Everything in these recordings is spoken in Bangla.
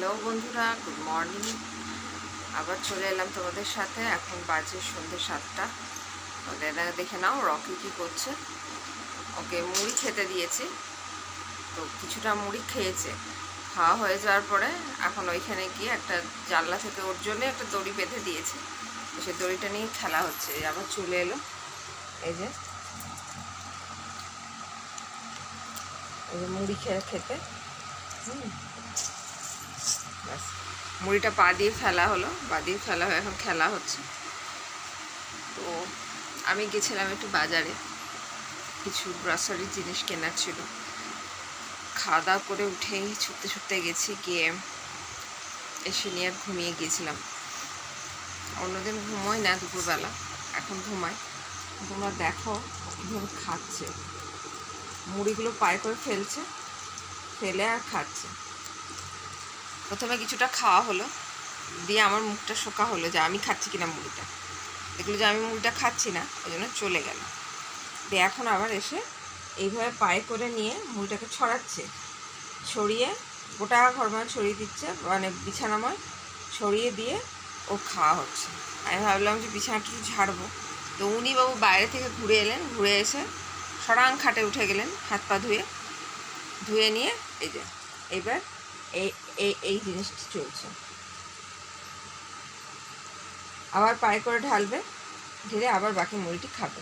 হ্যালো বন্ধুরা, গুড মর্নিং। আবার চলে এলাম তোমাদের সাথে, এখন বাজে সন্ধ্যে সাতটা। দেখে নাও রকি কী করছে। ওকে মুড়ি খেতে দিয়েছি। তো কিছুটা মুড়ি খেয়েছে। খাওয়া হয়ে যাওয়ার পরে এখন ওইখানে গিয়ে একটা জানলা থেকে ওর জন্য একটা দড়ি বেঁধে দিয়েছে। তো সেই দড়িটা নিয়ে খেলা হচ্ছে। আবার চলে এলো। এই যে এই যে মুড়ি খেয়ে খেতে। হুম। ব্যাস। মুড়িটা পা দিয়ে ফেলা হলো, পা দিয়ে ফেলা হয়ে এখন খেলা হচ্ছে। তো আমি গেছিলাম একটু বাজারে, কিছু গ্রসারি জিনিস কেনার ছিল। খাওয়া দাওয়া করে উঠেই ছুটতে ছুটতে গেছি, গিয়ে এসে নিয়ে আর ঘুমিয়ে গিয়েছিলাম। অন্যদিন ঘুমোই না দুপুরবেলা, এখন ঘুমাই। তোমরা দেখো কীভাবে খাচ্ছে। মুড়িগুলো পায়ে করে ফেলছে, ফেলে আর খাচ্ছে। প্রথমে কিছুটা খাওয়া হলো, দিয়ে আমার মুখটা শোকা হলো যে আমি খাচ্ছি কিনা মুড়িটা। দেখল যে আমি মুড়িটা খাচ্ছি না ওই জন্য চলে গেল। দিয়ে এখন আবার এসে এইভাবে পায়ে করে নিয়ে মুড়িটাকে ছড়াচ্ছে। ছড়িয়ে গোটা ঘরময় ছড়িয়ে দিচ্ছে মানে বিছানাময় ছড়িয়ে দিয়ে ও খাওয়া হচ্ছে। আমি ভাবলাম যে বিছানাটা একটু ঝাড়বো। তো উনি বাবু বাইরে থেকে ঘুরে এলেন, ঘুরে এসে সরাং খাটে উঠে গেলেন, হাত পা ধুয়ে ধুয়ে নিয়ে এই যে এবার এই এই জিনিসটি চলছে। আবার পায়ে করে ঢালবে, ঢেলে আবার বাকি মুড়িটি খাবে।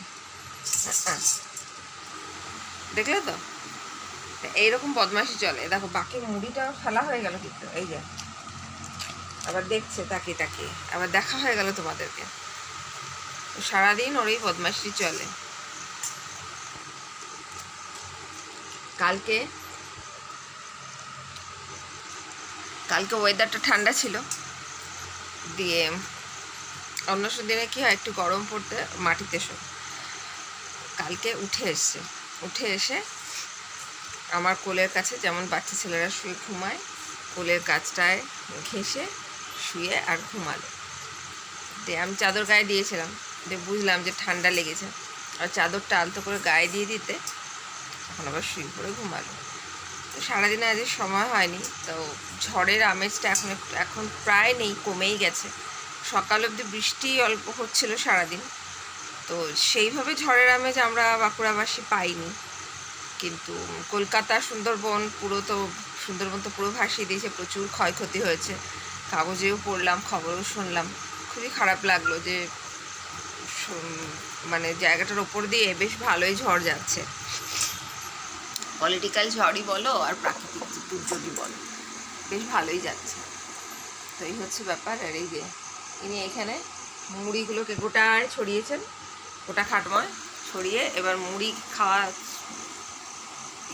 দেখলে তো? এইরকম বদমাশি চলে। দেখো, বাকি মুড়িটা ফেলা হয়ে গেল কিন্তু, এই যে। আবার দেখছে তাকে তাকে আবার দেখা হয়ে গেল তোমাদেরকে। সারাদিন ওর এই বদমাশি চলে। কালকে কালকে ওয়েদারটা ঠান্ডা ছিল। দিয়ে অন্য দিনে কী হয়, একটু গরম পড়তে মাটিতে শো কালকে উঠে এসছে। উঠে এসে আমার কোলের কাছে যেমন বাচ্চা ছেলেরা শুয়ে ঘুমায়, কোলের কাছটায় ঘেঁষে শুয়ে আর ঘুমালো। দিয়ে আমি চাদর গায়ে দিয়েছিলাম। দিয়ে বুঝলাম যে ঠান্ডা লেগেছে। আর চাদরটা আলতো করে গায়ে দিয়ে দিতে, এখন আবার শুয়ে পড়ে ঘুমালো। সারাদিনে আজ সময় হয়নি, তো ঝড়ের আমেজটা এখন এখন প্রায় নেই, কমেই গেছে। সকাল অবধি বৃষ্টি অল্প হচ্ছিল সারাদিন, তো সেইভাবে ঝড়ের আমেজ আমরা বাঁকুড়াবাসী পাইনি। কিন্তু কলকাতা, সুন্দরবন পুরো তো, সুন্দরবন তো পুরো ভাসিয়ে দিয়েছে, প্রচুর ক্ষয়ক্ষতি হয়েছে। কাগজেও পড়লাম, খবরও শুনলাম, খুবই খারাপ লাগল যে মানে জায়গাটার ওপর দিয়ে বেশ ভালোই ঝড় যাচ্ছে। পলিটিক্যাল ঝড়ই বলো আর প্রাকৃতিক দুর্যোগই বলো। বেশ ভালোই যাচ্ছে। তো এই হচ্ছে ব্যাপার আর এই যে ইনি এখানে মুড়িগুলোকে গোটায় ছড়িয়েছেন, গোটা খাটময় ছড়িয়ে এবার মুড়ি খাওয়া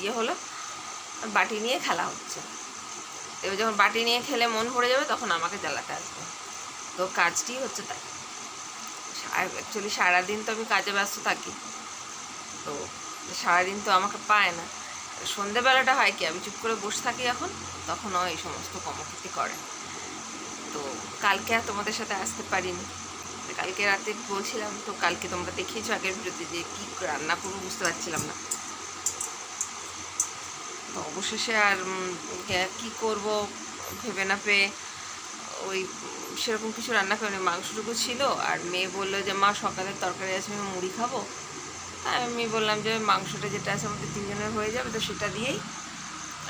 ইয়ে হলো বাটি নিয়ে খেলা হচ্ছে। এবার যখন বাটি নিয়ে খেলে মন ভরে যাবে তখন আমাকে জ্বালাতে আসবে। তো কাজটি হচ্ছে তাই। অ্যাকচুয়ালি সারাদিন তো আমি কাজে ব্যস্ত থাকি। তো সারাদিন তো আমাকে পায় না। সন্ধেবেলাটা হয় কি, আমি চুপ করে বসে থাকি এখন তখনও এই সমস্ত কর্মক্ষতি করে। তো কালকে আর তোমাদের সাথে আসতে পারিনি। কালকে রাতে বলছিলাম, তো কালকে তোমরা দেখিয়েছো আগের ভিডিওতে যে কী রান্না করব বুঝতে পারছিলাম না। তো অবশেষে আর কে- করব ভেবে না পেয়ে, ওই, সেরকম কিছু রান্না করিনি। মাংসটুকু ছিল, আর মেয়ে বলল যে, মা, সকালের তরকারি আছে, আমি মুড়ি খাব। আমি বললাম যে মাংসটা যেটা আছে আমাদের তিনজনের হয়ে যাবে, তো সেটা দিয়েই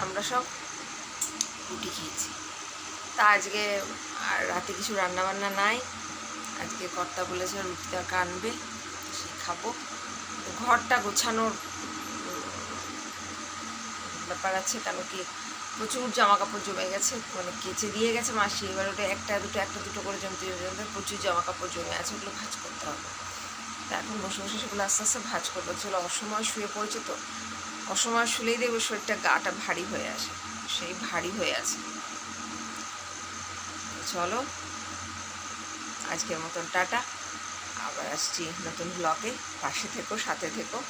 আমরা সব রুটি খেয়েছি। তা আজকে আর রাতে কিছু রান্নাবান্না নাই। আজকে কর্তা বলেছে রুটি তরকা আনবে, সে খাব। ঘরটা গোছানোর ব্যাপার আছে, কেন কি প্রচুর জামা কাপড় জমে গেছে মানে কেচে দিয়ে গেছে মাসি। এবার ওটা একটা দুটো একটা দুটো করে জমতে জমতে প্রচুর জামা কাপড় জমে আছে, ওগুলো ভাজ করতে হবে। তা এখন বসে বসে সেগুলো আস্তে আস্তে ভাজ করব। চলো, অসময় শুয়ে পড়েছে তো। অসময় শুলেই দেখবে শরীরটা গাটা ভারী হয়ে আসে সেই ভারী হয়ে আছে। চলো, আজকের মতন টাটা। আবার আসছি নতুন ব্লগে পাশে থেকো, সাথে থেকো।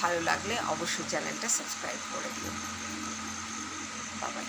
ভালো লাগলে অবশ্যই চ্যানেলটা সাবস্ক্রাইব করে দিও। বাবাই